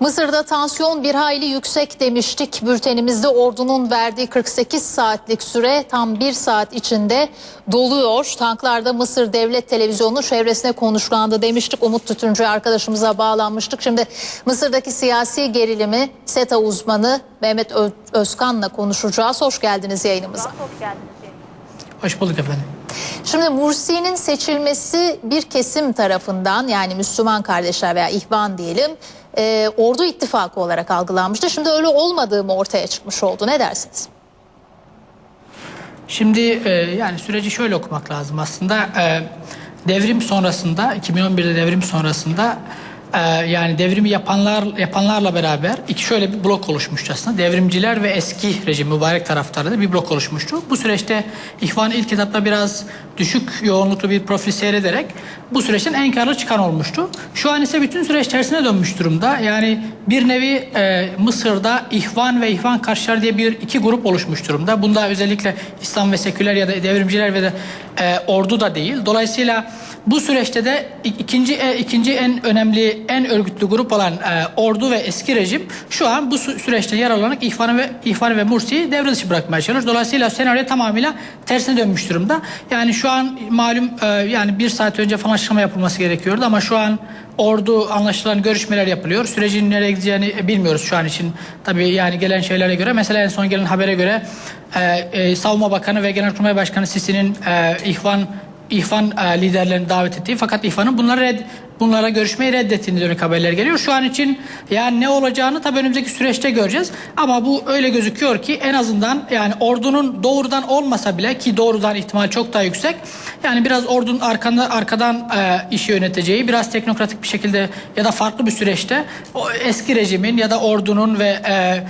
Mısır'da tansiyon bir hayli yüksek demiştik. Bültenimizde ordunun verdiği 48 saatlik süre tam bir saat içinde doluyor. Tanklarda Mısır Devlet Televizyonu çevresine konuşlandı demiştik. Umut Tütüncü arkadaşımıza bağlanmıştık. Şimdi Mısır'daki siyasi gerilimi SETA uzmanı Mehmet Ö- Özkan'la konuşacağız. Hoş geldiniz yayınımıza. Hoş bulduk efendim. Şimdi Mursi'nin seçilmesi bir kesim tarafından yani Müslüman kardeşler veya ihvan diyelim e, ordu ittifakı olarak algılanmıştı. Şimdi öyle olmadığı mı ortaya çıkmış oldu ne dersiniz? Şimdi e, yani süreci şöyle okumak lazım aslında. E, devrim sonrasında 2011'de devrim sonrasında e, yani devrimi yapanlar yapanlarla beraber iki şöyle bir blok oluşmuştu aslında. Devrimciler ve eski rejim mübarek taraftarı da bir blok oluşmuştu. Bu süreçte İhvan ilk etapta biraz düşük yoğunluklu bir profil seyrederek bu süreçten en karlı çıkan olmuştu. Şu an ise bütün süreç tersine dönmüş durumda. Yani bir nevi e, Mısır'da İhvan ve İhvan karşılar diye bir iki grup oluşmuş durumda. Bunda özellikle İslam ve seküler ya da devrimciler ve de e, ordu da değil. Dolayısıyla bu süreçte de ik- ikinci e, ikinci en önemli en örgütlü grup olan e, ordu ve eski rejim şu an bu sü- süreçte yer alarak İhvan'ı ve İhvan'ı ve Mursi'yi devre dışı bırakmaya çalışıyor. Dolayısıyla senaryo tamamıyla tersine dönmüş durumda. Yani şu an malum e, yani bir saat önce falan açıklama yapılması gerekiyordu ama şu an ordu anlaşılan görüşmeler yapılıyor. Sürecin nereye gideceğini e, bilmiyoruz şu an için. Tabii yani gelen şeylere göre mesela en son gelen habere göre e, e, Savunma Bakanı ve Genelkurmay Başkanı Sisi'nin e, İhvan İhvan e, liderlerini davet ettiği fakat İhvan'ın bunları red, bunlara görüşmeyi reddettiğini dönük haberler geliyor. Şu an için yani ne olacağını tabii önümüzdeki süreçte göreceğiz. Ama bu öyle gözüküyor ki en azından yani ordunun doğrudan olmasa bile ki doğrudan ihtimal çok daha yüksek. Yani biraz ordunun arkanda, arkadan e, işi yöneteceği biraz teknokratik bir şekilde ya da farklı bir süreçte o eski rejimin ya da ordunun ve e,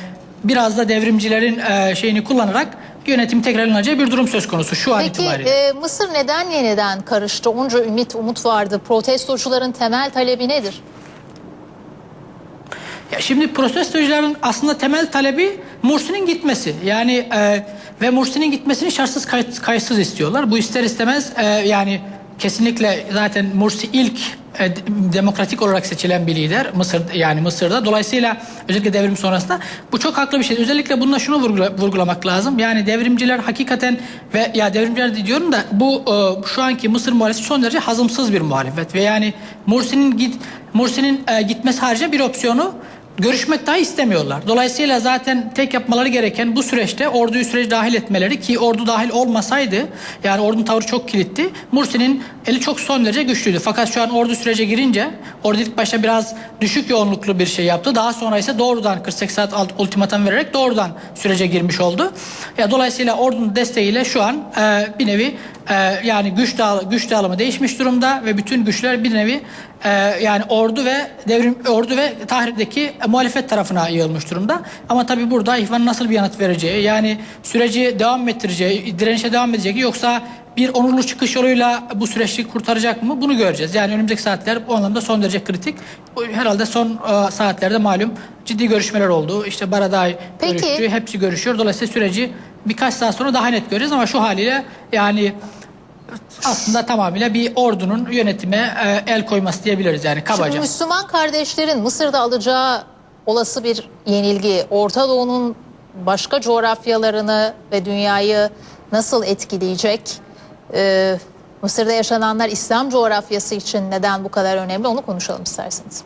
biraz da devrimcilerin e, şeyini kullanarak yönetim tekrar alınacağı bir durum söz konusu şu an Peki itibariyle. e, Mısır neden yeniden karıştı? Onca ümit umut vardı. Protestocuların temel talebi nedir? Ya şimdi protestocuların aslında temel talebi Mursi'nin gitmesi. Yani e, ve Mursi'nin gitmesini şartsız kayıt, kayıtsız istiyorlar. Bu ister istemez e, yani kesinlikle zaten Mursi ilk e, demokratik olarak seçilen bir lider Mısır yani Mısır'da. Dolayısıyla özellikle devrim sonrasında bu çok haklı bir şey. Özellikle bunda şunu vurgula- vurgulamak lazım. Yani devrimciler hakikaten ve ya devrimciler de diyorum da bu e, şu anki Mısır muhalefeti son derece hazımsız bir muhalefet ve yani Mursi'nin git Mursi'nin e, gitmesi harici bir opsiyonu görüşmek daha istemiyorlar. Dolayısıyla zaten tek yapmaları gereken bu süreçte orduyu sürece dahil etmeleri ki ordu dahil olmasaydı yani ordunun tavrı çok kilitli. Mursi'nin eli çok son derece güçlüydü. Fakat şu an ordu sürece girince ordu ilk başta biraz düşük yoğunluklu bir şey yaptı. Daha sonra ise doğrudan 48 saat ultimatum vererek doğrudan sürece girmiş oldu. Ya dolayısıyla ordunun desteğiyle şu an e, bir nevi e, yani güç dağ, güç dağılımı değişmiş durumda ve bütün güçler bir nevi e, yani ordu ve devrim ordu ve Tahrir'deki muhalefet tarafına yığılmış durumda. Ama tabii burada İhvan'ın nasıl bir yanıt vereceği yani süreci devam ettireceği, direnişe devam edecek yoksa bir onurlu çıkış yoluyla bu süreci kurtaracak mı? Bunu göreceğiz. Yani önümüzdeki saatler bu anlamda son derece kritik. Herhalde son e, saatlerde malum ciddi görüşmeler oldu. İşte Baraday Peki. görüştü, hepsi görüşüyor. Dolayısıyla süreci birkaç saat sonra daha net göreceğiz ama şu haliyle yani aslında tamamıyla bir ordunun yönetime e, el koyması diyebiliriz yani Şimdi kabaca. Müslüman kardeşlerin Mısır'da alacağı olası bir yenilgi Orta Doğu'nun başka coğrafyalarını ve dünyayı nasıl etkileyecek? Ee, Mısır'da yaşananlar İslam coğrafyası için neden bu kadar önemli onu konuşalım isterseniz.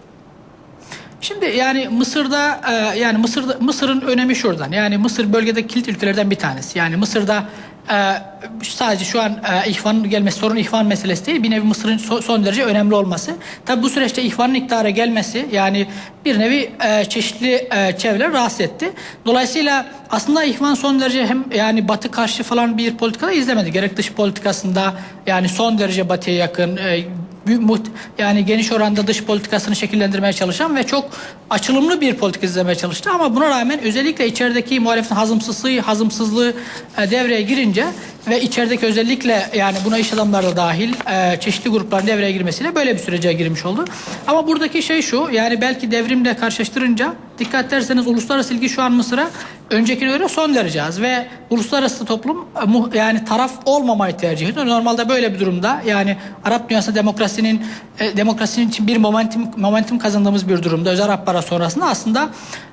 Şimdi yani Mısır'da e, yani Mısır'da Mısır'ın önemi şuradan. Yani Mısır bölgede kilit ülkelerden bir tanesi. Yani Mısır'da e, sadece şu an e, ihvanın gelmesi sorun ihvan meselesi değil. Bir nevi Mısır'ın so- son derece önemli olması. Tabi bu süreçte ihvanın iktidara gelmesi yani bir nevi e, çeşitli e, çevreler rahatsız etti. Dolayısıyla aslında ihvan son derece hem yani batı karşı falan bir politikada izlemedi. Gerek dış politikasında yani son derece batıya yakın e, yani geniş oranda dış politikasını şekillendirmeye çalışan ve çok açılımlı bir politika izlemeye çalıştı. Ama buna rağmen özellikle içerideki muhalefetin hazımsızlığı hazımsızlığı e, devreye girince ve içerideki özellikle yani buna iş adamları da dahil e, çeşitli grupların devreye girmesiyle böyle bir sürece girmiş oldu. Ama buradaki şey şu yani belki devrimle karşılaştırınca dikkat ederseniz uluslararası ilgi şu an Mısır'a öncekine göre son derece az ve uluslararası toplum e, mu- yani taraf olmamayı tercih ediyor. Normalde böyle bir durumda yani Arap dünyasında demokrasinin e, demokrasinin için bir momentum momentum kazandığımız bir durumda özel Arap Baharı sonrasında aslında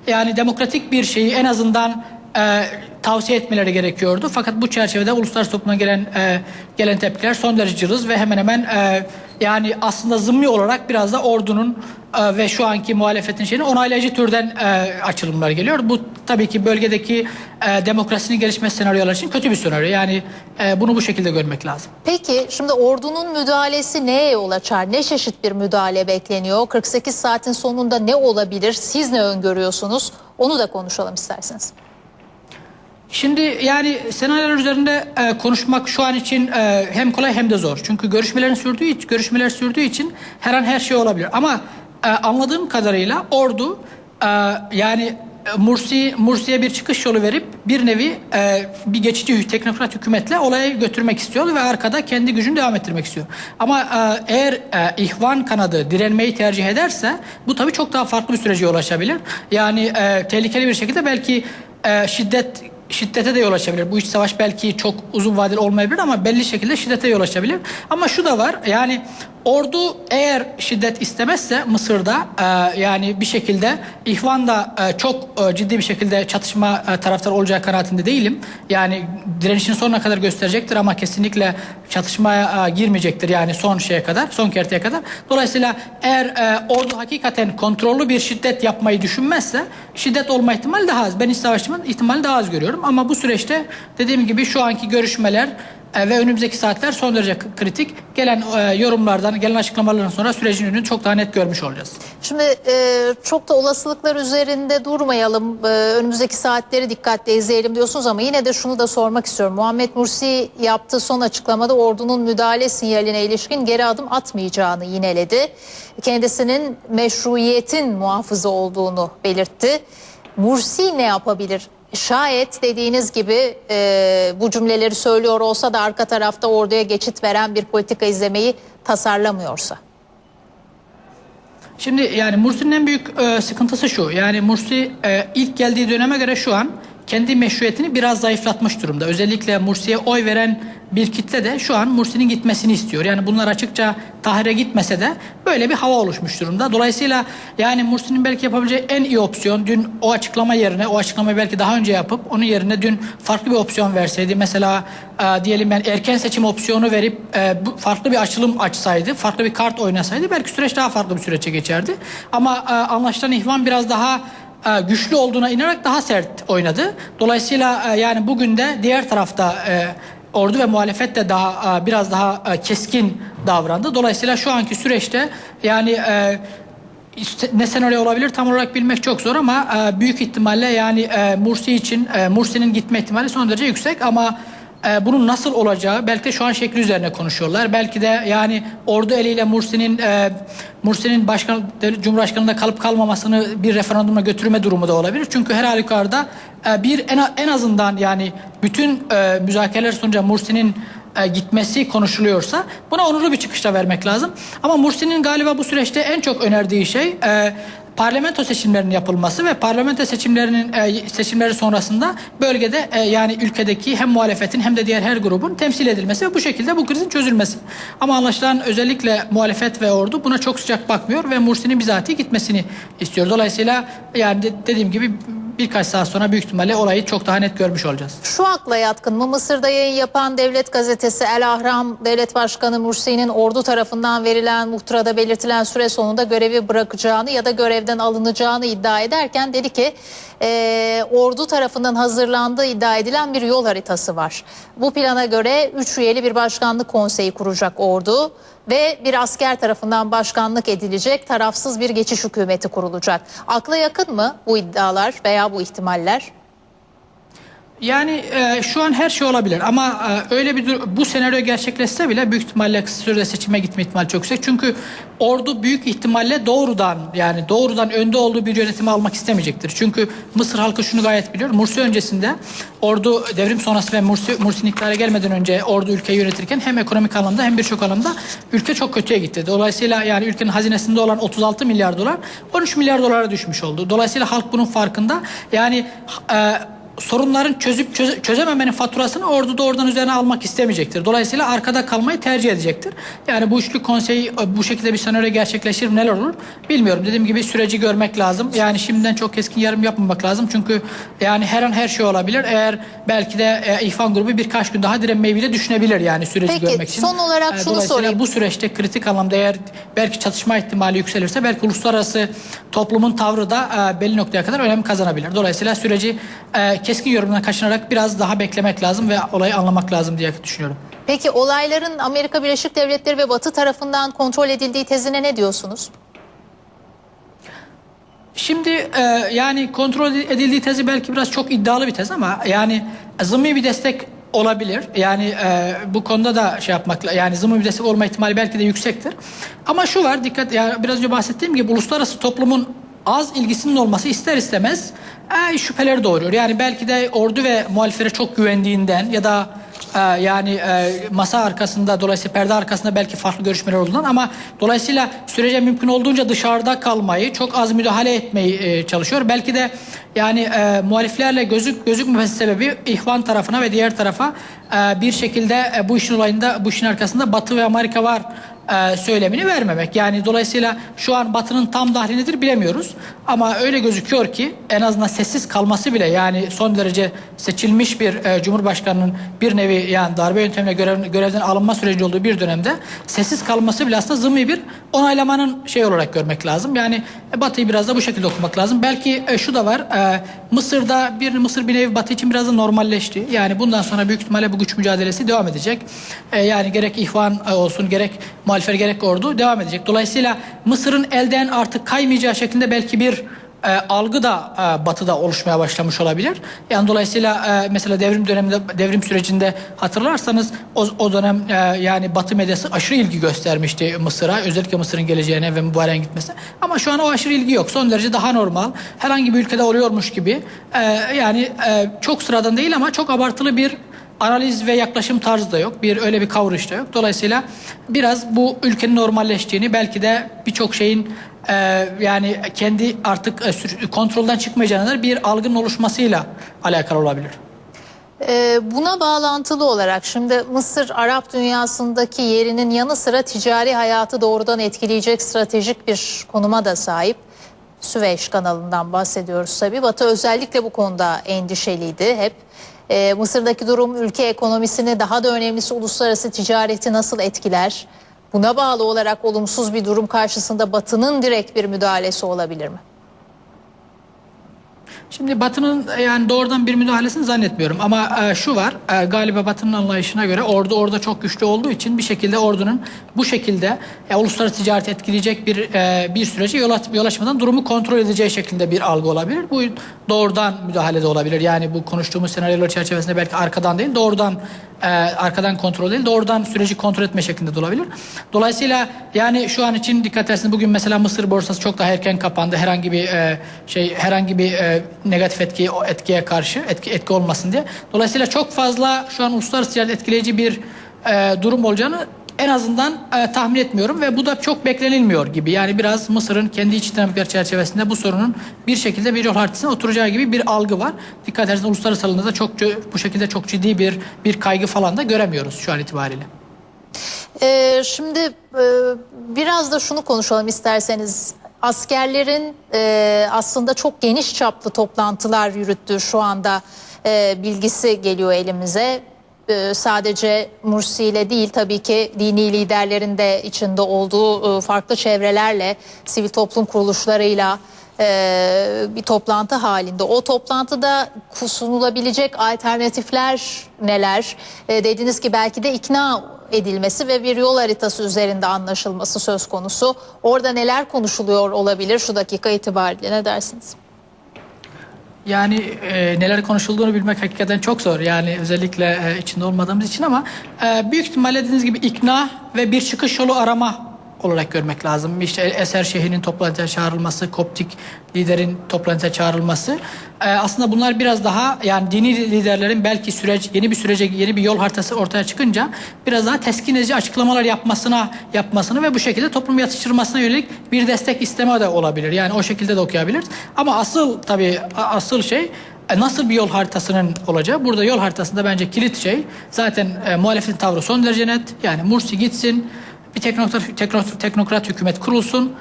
yani demokratik bir şeyi en azından e, tavsiye etmeleri gerekiyordu. Fakat bu çerçevede uluslararası topluma gelen e, gelen tepkiler son derece cılız ve hemen hemen e, yani aslında zımni olarak biraz da ordunun e, ve şu anki muhalefetin şeyini onaylayıcı türden e, açılımlar geliyor. Bu tabii ki bölgedeki e, demokrasinin gelişmesi senaryolar için kötü bir senaryo. Yani e, bunu bu şekilde görmek lazım. Peki şimdi ordunun müdahalesi neye yol açar? Ne çeşit bir müdahale bekleniyor? 48 saatin sonunda ne olabilir? Siz ne öngörüyorsunuz? Onu da konuşalım isterseniz. Şimdi yani senaryolar üzerinde e, konuşmak şu an için e, hem kolay hem de zor. Çünkü görüşmelerin sürdüğü için, görüşmeler sürdüğü için her an her şey olabilir. Ama e, anladığım kadarıyla ordu e, yani e, Mursi Mursi'ye bir çıkış yolu verip bir nevi e, bir geçici teknokrat hükümetle olayı götürmek istiyor ve arkada kendi gücünü devam ettirmek istiyor. Ama e, eğer e, ihvan kanadı direnmeyi tercih ederse bu tabii çok daha farklı bir sürece yol açabilir. Yani e, tehlikeli bir şekilde belki e, şiddet şiddete de yol açabilir. Bu iç savaş belki çok uzun vadeli olmayabilir ama belli şekilde şiddete yol açabilir. Ama şu da var yani ordu eğer şiddet istemezse Mısır'da e, yani bir şekilde İhvan da e, çok e, ciddi bir şekilde çatışma e, taraftarı olacağı kanaatinde değilim. Yani direnişini sonuna kadar gösterecektir ama kesinlikle çatışmaya e, girmeyecektir yani son şeye kadar, son kerteye kadar. Dolayısıyla eğer e, ordu hakikaten kontrollü bir şiddet yapmayı düşünmezse şiddet olma ihtimali daha az. Ben iç savaşımın ihtimali daha az görüyorum ama bu süreçte dediğim gibi şu anki görüşmeler e, ve önümüzdeki saatler son derece kritik. Gelen e, yorumlardan, gelen açıklamalardan sonra sürecin ürünü çok daha net görmüş olacağız. Şimdi e, çok da olasılıklar üzerinde durmayalım. E, önümüzdeki saatleri dikkatle izleyelim diyorsunuz ama yine de şunu da sormak istiyorum. Muhammed Mursi yaptığı son açıklamada ordunun müdahale sinyaline ilişkin geri adım atmayacağını yineledi. Kendisinin meşruiyetin muhafızı olduğunu belirtti. Mursi ne yapabilir? Şayet dediğiniz gibi e, bu cümleleri söylüyor olsa da arka tarafta orduya geçit veren bir politika izlemeyi tasarlamıyorsa. Şimdi yani Mursi'nin en büyük e, sıkıntısı şu. Yani Mursi e, ilk geldiği döneme göre şu an kendi meşruiyetini biraz zayıflatmış durumda. Özellikle Mursi'ye oy veren bir kitle de şu an Mursi'nin gitmesini istiyor. Yani bunlar açıkça Tahrir'e gitmese de böyle bir hava oluşmuş durumda. Dolayısıyla yani Mursi'nin belki yapabileceği en iyi opsiyon dün o açıklama yerine o açıklamayı belki daha önce yapıp onun yerine dün farklı bir opsiyon verseydi. Mesela e, diyelim yani erken seçim opsiyonu verip e, bu farklı bir açılım açsaydı, farklı bir kart oynasaydı belki süreç daha farklı bir sürece geçerdi. Ama e, anlaşılan ihvan biraz daha güçlü olduğuna inanarak daha sert oynadı. Dolayısıyla e, yani bugün de diğer tarafta e, ordu ve muhalefet de daha e, biraz daha e, keskin davrandı. Dolayısıyla şu anki süreçte yani e, ne senaryo olabilir tam olarak bilmek çok zor ama e, büyük ihtimalle yani e, Mursi için e, Mursi'nin gitme ihtimali son derece yüksek ama e, bunun nasıl olacağı belki de şu an şekli üzerine konuşuyorlar. Belki de yani ordu eliyle Mursi'nin e, Mursi'nin başkan cumhurbaşkanlığında kalıp kalmamasını bir referanduma götürme durumu da olabilir. Çünkü her halükarda e, bir en, en azından yani bütün e, müzakereler sonucu Mursi'nin e, gitmesi konuşuluyorsa buna onurlu bir çıkışta vermek lazım. Ama Mursi'nin galiba bu süreçte en çok önerdiği şey e, parlamento seçimlerinin yapılması ve parlamento seçimlerinin e, seçimleri sonrasında bölgede e, yani ülkedeki hem muhalefetin hem de diğer her grubun temsil edilmesi ve bu şekilde bu krizin çözülmesi. Ama anlaşılan özellikle muhalefet ve ordu buna çok sıcak bakmıyor ve Mursi'nin bizatihi gitmesini istiyor. Dolayısıyla yani de- dediğim gibi birkaç saat sonra büyük ihtimalle olayı çok daha net görmüş olacağız. Şu akla yatkın mı Mısır'da yayın yapan devlet gazetesi El Ahram Devlet Başkanı Mursi'nin ordu tarafından verilen muhtırada belirtilen süre sonunda görevi bırakacağını ya da görevden alınacağını iddia ederken dedi ki e, ordu tarafından hazırlandığı iddia edilen bir yol haritası var. Bu plana göre 3 üyeli bir başkanlık konseyi kuracak ordu ve bir asker tarafından başkanlık edilecek tarafsız bir geçiş hükümeti kurulacak. Akla yakın mı bu iddialar veya bu ihtimaller? Yani e, şu an her şey olabilir ama e, öyle bir bu senaryo gerçekleşse bile büyük ihtimalle sürede seçime gitme ihtimali çok yüksek. Çünkü ordu büyük ihtimalle doğrudan yani doğrudan önde olduğu bir yönetimi almak istemeyecektir. Çünkü Mısır halkı şunu gayet biliyor. Mursi öncesinde ordu devrim sonrası ve Mursi, Mursi'nin iktidara gelmeden önce ordu ülkeyi yönetirken hem ekonomik anlamda hem birçok anlamda ülke çok kötüye gitti. Dolayısıyla yani ülkenin hazinesinde olan 36 milyar dolar 13 milyar dolara düşmüş oldu. Dolayısıyla halk bunun farkında. Yani e, sorunların çözüp çöze- çözememenin faturasını ordu doğrudan üzerine almak istemeyecektir. Dolayısıyla arkada kalmayı tercih edecektir. Yani bu üçlü konsey e, bu şekilde bir senaryo gerçekleşir neler olur bilmiyorum. Dediğim gibi süreci görmek lazım. Yani şimdiden çok keskin yarım yapmamak lazım. Çünkü yani her an her şey olabilir. Eğer belki de e, İhvan grubu birkaç gün daha direnmeyi bile düşünebilir yani süreci Peki, görmek için. son olarak E, şunu dolayısıyla sorayım. bu süreçte kritik anlamda eğer belki çatışma ihtimali yükselirse belki uluslararası toplumun tavrı da e, belli noktaya kadar önem kazanabilir. Dolayısıyla süreci e, keskin yorumdan kaçınarak biraz daha beklemek lazım ve olayı anlamak lazım diye düşünüyorum. Peki olayların Amerika Birleşik Devletleri ve Batı tarafından kontrol edildiği tezine ne diyorsunuz? Şimdi e, yani kontrol edildiği tezi belki biraz çok iddialı bir tez ama yani zımmi bir destek olabilir. Yani e, bu konuda da şey yapmakla yani zımmi bir destek olma ihtimali belki de yüksektir. Ama şu var dikkat yani biraz önce bahsettiğim gibi uluslararası toplumun az ilgisinin olması ister istemez e, şüpheleri doğuruyor. Yani belki de ordu ve muhaliflere çok güvendiğinden ya da ee, yani e, masa arkasında dolayısıyla perde arkasında belki farklı görüşmeler olduğundan ama dolayısıyla sürece mümkün olduğunca dışarıda kalmayı çok az müdahale etmeyi e, çalışıyor. Belki de yani e, muhaliflerle gözük gözükmemesi sebebi ihvan tarafına ve diğer tarafa e, bir şekilde e, bu işin olayında bu işin arkasında Batı ve Amerika var e, söylemini vermemek. Yani dolayısıyla şu an Batı'nın tam dahli nedir bilemiyoruz. Ama öyle gözüküyor ki en azından sessiz kalması bile yani son derece seçilmiş bir e, Cumhurbaşkanı'nın bir nevi yani darbe yöntemiyle görev, görevden alınma süreci olduğu bir dönemde sessiz kalması bile aslında zımmi bir onaylamanın şey olarak görmek lazım. Yani e, Batı'yı biraz da bu şekilde okumak lazım. Belki e, şu da var. e, Mısır'da bir Mısır bir nevi Batı için biraz da normalleşti. Yani bundan sonra büyük ihtimalle bu güç mücadelesi devam edecek. E, yani gerek ihvan e, olsun gerek muhalifler gerek ordu devam edecek. Dolayısıyla Mısır'ın elden artık kaymayacağı şeklinde belki bir e, algı da e, batıda oluşmaya başlamış olabilir. Yani dolayısıyla e, mesela devrim döneminde devrim sürecinde hatırlarsanız o, o dönem e, yani batı medyası aşırı ilgi göstermişti Mısır'a. Özellikle Mısır'ın geleceğine ve mübareğin gitmesine. Ama şu an o aşırı ilgi yok. Son derece daha normal. Herhangi bir ülkede oluyormuş gibi. E, yani e, çok sıradan değil ama çok abartılı bir analiz ve yaklaşım tarzı da yok. Bir öyle bir kavruş da yok. Dolayısıyla biraz bu ülkenin normalleştiğini belki de birçok şeyin e, yani kendi artık e, kontrolden çıkmayacağına bir algının oluşmasıyla alakalı olabilir. Ee, buna bağlantılı olarak şimdi Mısır Arap dünyasındaki yerinin yanı sıra ticari hayatı doğrudan etkileyecek stratejik bir konuma da sahip. Süveyş kanalından bahsediyoruz tabii. Batı özellikle bu konuda endişeliydi hep. Ee, Mısır'daki durum ülke ekonomisini daha da önemlisi uluslararası ticareti nasıl etkiler? Buna bağlı olarak olumsuz bir durum karşısında Batı'nın direkt bir müdahalesi olabilir mi? Şimdi Batı'nın e, yani doğrudan bir müdahalesini zannetmiyorum ama e, şu var e, galiba Batı'nın anlayışına göre ordu orada çok güçlü olduğu için bir şekilde ordunun bu şekilde e, uluslararası ticareti etkileyecek bir e, bir sürece yol, yol açmadan durumu kontrol edeceği şeklinde bir algı olabilir. Bu doğrudan müdahale de olabilir. Yani bu konuştuğumuz senaryolar çerçevesinde belki arkadan değil doğrudan e, arkadan kontrol değil doğrudan süreci kontrol etme şeklinde de olabilir. Dolayısıyla yani şu an için dikkat ederseniz bugün mesela Mısır borsası çok daha erken kapandı. Herhangi bir e, şey herhangi bir e, negatif etki etkiye karşı etki etki olmasın diye. Dolayısıyla çok fazla şu an uluslararası etkileyici bir e, durum olacağını en azından e, tahmin etmiyorum ve bu da çok beklenilmiyor gibi. Yani biraz Mısır'ın kendi iç dinamikleri çerçevesinde bu sorunun bir şekilde bir yol haritasına oturacağı gibi bir algı var. Dikkat ederseniz uluslararası alanda da çok bu şekilde çok ciddi bir bir kaygı falan da göremiyoruz şu an itibariyle. Ee, şimdi e, biraz da şunu konuşalım isterseniz. Askerlerin e, aslında çok geniş çaplı toplantılar yürüttüğü şu anda e, bilgisi geliyor elimize. E, sadece Mursi ile değil tabii ki dini liderlerin de içinde olduğu e, farklı çevrelerle, sivil toplum kuruluşlarıyla e, bir toplantı halinde. O toplantıda sunulabilecek alternatifler neler? Dediniz ki belki de ikna edilmesi ve bir yol haritası üzerinde anlaşılması söz konusu. Orada neler konuşuluyor olabilir şu dakika itibariyle ne dersiniz? Yani e, neler konuşulduğunu bilmek hakikaten çok zor. Yani özellikle e, içinde olmadığımız için ama e, büyük ihtimalle dediğiniz gibi ikna ve bir çıkış yolu arama olarak görmek lazım. İşte Eser Şehri'nin toplantıya çağrılması, Koptik liderin toplantıya çağrılması. E, aslında bunlar biraz daha yani dini liderlerin belki süreç yeni bir sürece yeni bir yol haritası ortaya çıkınca biraz daha teskin edici açıklamalar yapmasına yapmasını ve bu şekilde toplumu yatıştırmasına yönelik bir destek isteme de olabilir. Yani o şekilde de okuyabiliriz. Ama asıl tabii asıl şey e, nasıl bir yol haritasının olacağı? Burada yol haritasında bence kilit şey zaten e, muhalefetin tavrı son derece net. Yani Mursi gitsin, bir teknokrat, teknokrat, teknokrat hükümet kurulsun.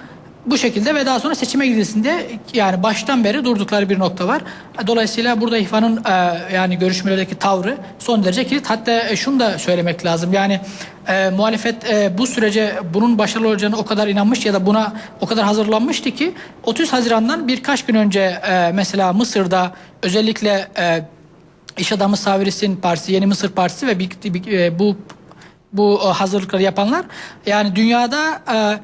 Bu şekilde ve daha sonra seçime gidilsin diye yani baştan beri durdukları bir nokta var. Dolayısıyla burada İhvan'ın e, yani görüşmelerdeki tavrı son derece kilit. Hatta e, şunu da söylemek lazım. Yani e, muhalefet e, bu sürece bunun başarılı olacağını o kadar inanmış ya da buna o kadar hazırlanmıştı ki 30 Haziran'dan birkaç gün önce e, mesela Mısır'da özellikle e, İş Adamı Savris'in partisi, Yeni Mısır Partisi ve bir, bir- e, bu bu e, hazırlıkları yapanlar yani dünyada e,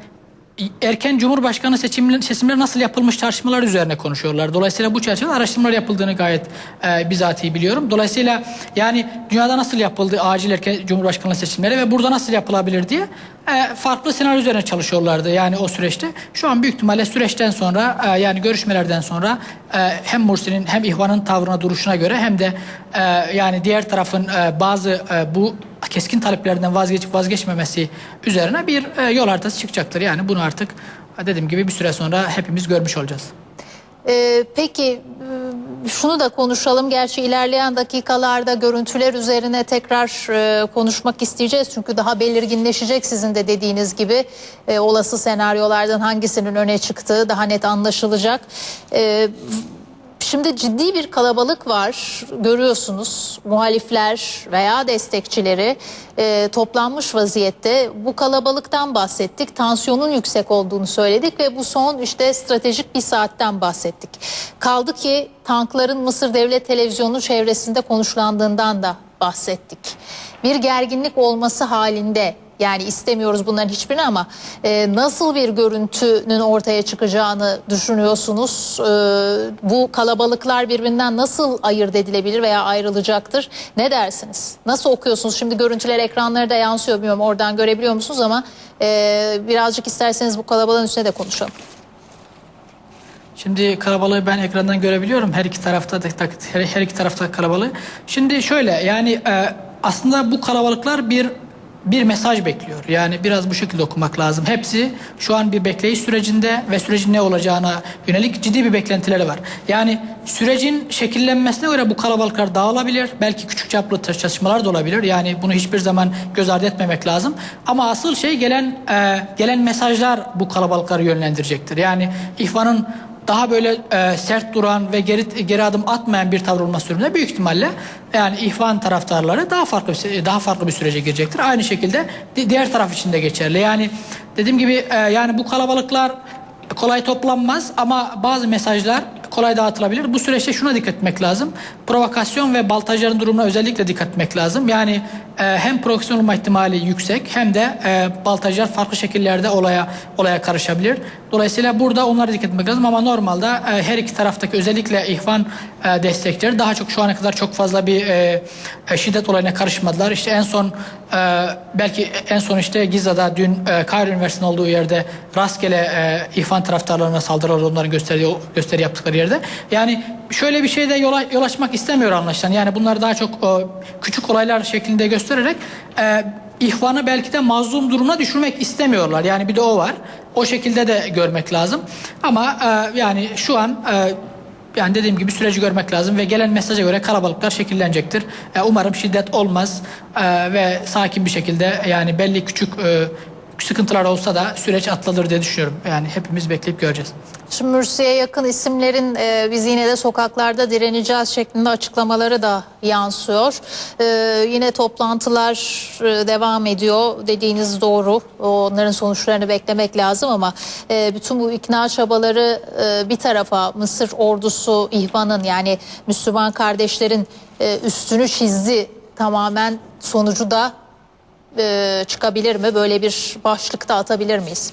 erken cumhurbaşkanı seçimleri, seçimleri nasıl yapılmış tartışmalar üzerine konuşuyorlar. Dolayısıyla bu çerçevede araştırmalar yapıldığını gayet e, bizatihi biliyorum. Dolayısıyla yani dünyada nasıl yapıldı acil erken cumhurbaşkanlığı seçimleri ve burada nasıl yapılabilir diye e, farklı senaryo üzerine çalışıyorlardı yani o süreçte. Şu an büyük ihtimalle süreçten sonra e, yani görüşmelerden sonra e, hem Mursi'nin hem İhvan'ın tavrına duruşuna göre hem de e, yani diğer tarafın e, bazı e, bu keskin taleplerinden vazgeçip vazgeçmemesi üzerine bir e, yol haritası çıkacaktır. Yani bunu artık e, dediğim gibi bir süre sonra hepimiz görmüş olacağız. Ee, peki e, şunu da konuşalım. Gerçi ilerleyen dakikalarda görüntüler üzerine tekrar e, konuşmak isteyeceğiz. Çünkü daha belirginleşecek sizin de dediğiniz gibi e, olası senaryolardan hangisinin öne çıktığı daha net anlaşılacak. E, Şimdi ciddi bir kalabalık var görüyorsunuz muhalifler veya destekçileri e, toplanmış vaziyette bu kalabalıktan bahsettik tansiyonun yüksek olduğunu söyledik ve bu son işte stratejik bir saatten bahsettik. Kaldı ki tankların Mısır Devlet Televizyonu çevresinde konuşlandığından da bahsettik. Bir gerginlik olması halinde yani istemiyoruz bunların hiçbirini ama e, nasıl bir görüntünün ortaya çıkacağını düşünüyorsunuz? E, bu kalabalıklar birbirinden nasıl ayırt edilebilir veya ayrılacaktır? Ne dersiniz? Nasıl okuyorsunuz? Şimdi görüntüler ekranlara da yansıyor bilmiyorum oradan görebiliyor musunuz ama e, birazcık isterseniz bu kalabalığın üstüne de konuşalım. Şimdi kalabalığı ben ekrandan görebiliyorum. Her iki tarafta her, her iki tarafta kalabalığı. Şimdi şöyle yani e, aslında bu kalabalıklar bir bir mesaj bekliyor. Yani biraz bu şekilde okumak lazım. Hepsi şu an bir bekleyiş sürecinde ve sürecin ne olacağına yönelik ciddi bir beklentileri var. Yani sürecin şekillenmesine göre bu kalabalıklar dağılabilir. Belki küçük çaplı çatışmalar da olabilir. Yani bunu hiçbir zaman göz ardı etmemek lazım. Ama asıl şey gelen e, gelen mesajlar bu kalabalıkları yönlendirecektir. Yani İhvan'ın daha böyle e, sert duran ve geri geri adım atmayan bir tavır olması durumunda büyük ihtimalle yani ihvan taraftarları daha farklı daha farklı bir sürece girecektir. Aynı şekilde di- diğer taraf için de geçerli. Yani dediğim gibi e, yani bu kalabalıklar kolay toplanmaz ama bazı mesajlar kolay dağıtılabilir. Bu süreçte şuna dikkat etmek lazım. Provokasyon ve baltajların durumuna özellikle dikkat etmek lazım. Yani hem provokasyon olma ihtimali yüksek hem de e, baltajlar farklı şekillerde olaya olaya karışabilir. Dolayısıyla burada onlara dikkat etmek lazım ama normalde e, her iki taraftaki özellikle ihvan e, destekleri daha çok şu ana kadar çok fazla bir e, e, şiddet olayına karışmadılar. İşte en son belki en son işte Giza'da dün e, Kahire Üniversitesi'nin olduğu yerde rastgele e, ihvan taraftarlarına saldırılar onların gösteri, gösteri yaptıkları yerde. Yani şöyle bir şeyde yola, yol açmak istemiyor anlaşılan. Yani bunlar daha çok e, küçük olaylar şeklinde göstererek e, ihvanı belki de mazlum durumuna düşürmek istemiyorlar. Yani bir de o var. O şekilde de görmek lazım. Ama e, yani şu an e, yani dediğim gibi süreci görmek lazım ve gelen mesaja göre kalabalıklar şekillenecektir. E, umarım şiddet olmaz e, ve sakin bir şekilde yani belli küçük e, sıkıntılar olsa da süreç atlanır diye düşünüyorum. Yani hepimiz bekleyip göreceğiz. Şimdi Mürsi'ye yakın isimlerin e, biz yine de sokaklarda direneceğiz şeklinde açıklamaları da yansıyor. E, yine toplantılar e, devam ediyor dediğiniz doğru. Onların sonuçlarını beklemek lazım ama e, bütün bu ikna çabaları e, bir tarafa Mısır ordusu İhvan'ın yani Müslüman kardeşlerin e, üstünü çizdi tamamen sonucu da e, çıkabilir mi? Böyle bir başlıkta atabilir miyiz?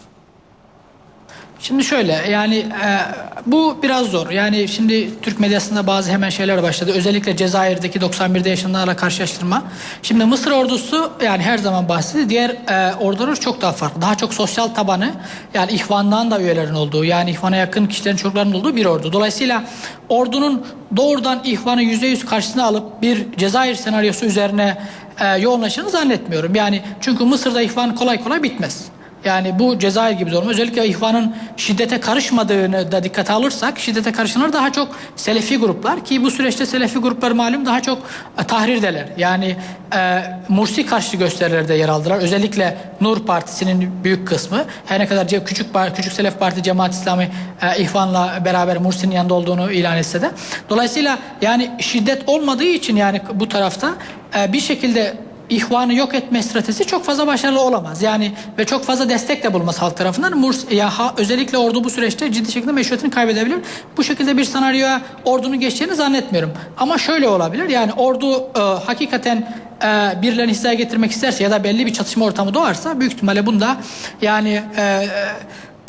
Şimdi şöyle yani e, bu biraz zor. Yani şimdi Türk medyasında bazı hemen şeyler başladı. Özellikle Cezayir'deki 91'de yaşananlarla karşılaştırma. Şimdi Mısır ordusu yani her zaman bahsediyor. Diğer e, ordular çok daha farklı. Daha çok sosyal tabanı yani ihvandan da üyelerin olduğu yani ihvana yakın kişilerin çocukların olduğu bir ordu. Dolayısıyla ordunun doğrudan ihvanı %100 karşısına alıp bir Cezayir senaryosu üzerine e, yoğunlaşını zannetmiyorum. Yani çünkü Mısır'da ihvan kolay kolay bitmez. Yani bu Cezayir gibi durum. Özellikle ihvanın şiddete karışmadığını da dikkate alırsak şiddete karışanlar daha çok Selefi gruplar ki bu süreçte Selefi gruplar malum daha çok e, tahrirdeler. Yani e, Mursi karşı gösterilerde yer aldılar. Özellikle Nur Partisi'nin büyük kısmı her ne kadar küçük küçük Selef Parti Cemaat İslami e, ihvanla beraber Mursi'nin yanında olduğunu ilan etse de. Dolayısıyla yani şiddet olmadığı için yani bu tarafta e, bir şekilde ihvanı yok etme stratejisi çok fazla başarılı olamaz. Yani ve çok fazla destek de bulmaz halk tarafından. Murs, ya ha, özellikle ordu bu süreçte ciddi şekilde meşruiyetini kaybedebilir. Bu şekilde bir senaryoya ordunun geçeceğini zannetmiyorum. Ama şöyle olabilir. Yani ordu e, hakikaten e, birilerini hisseye getirmek isterse ya da belli bir çatışma ortamı doğarsa büyük ihtimalle bunda yani e, e,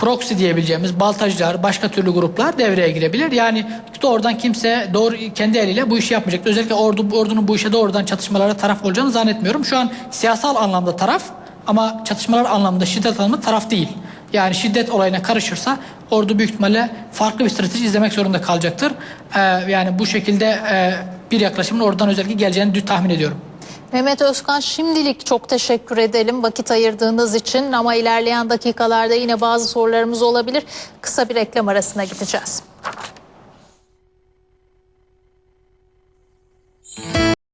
proxy diyebileceğimiz baltacılar, başka türlü gruplar devreye girebilir. Yani doğrudan kimse doğru kendi eliyle bu işi yapmayacak. Özellikle ordu ordunun bu işe doğrudan çatışmalara taraf olacağını zannetmiyorum. Şu an siyasal anlamda taraf ama çatışmalar anlamında şiddet anlamında taraf değil. Yani şiddet olayına karışırsa ordu büyük ihtimalle farklı bir strateji izlemek zorunda kalacaktır. Ee, yani bu şekilde e, bir yaklaşımın oradan özellikle geleceğini tahmin ediyorum. Mehmet Özkan şimdilik çok teşekkür edelim vakit ayırdığınız için ama ilerleyen dakikalarda yine bazı sorularımız olabilir. Kısa bir reklam arasına gideceğiz.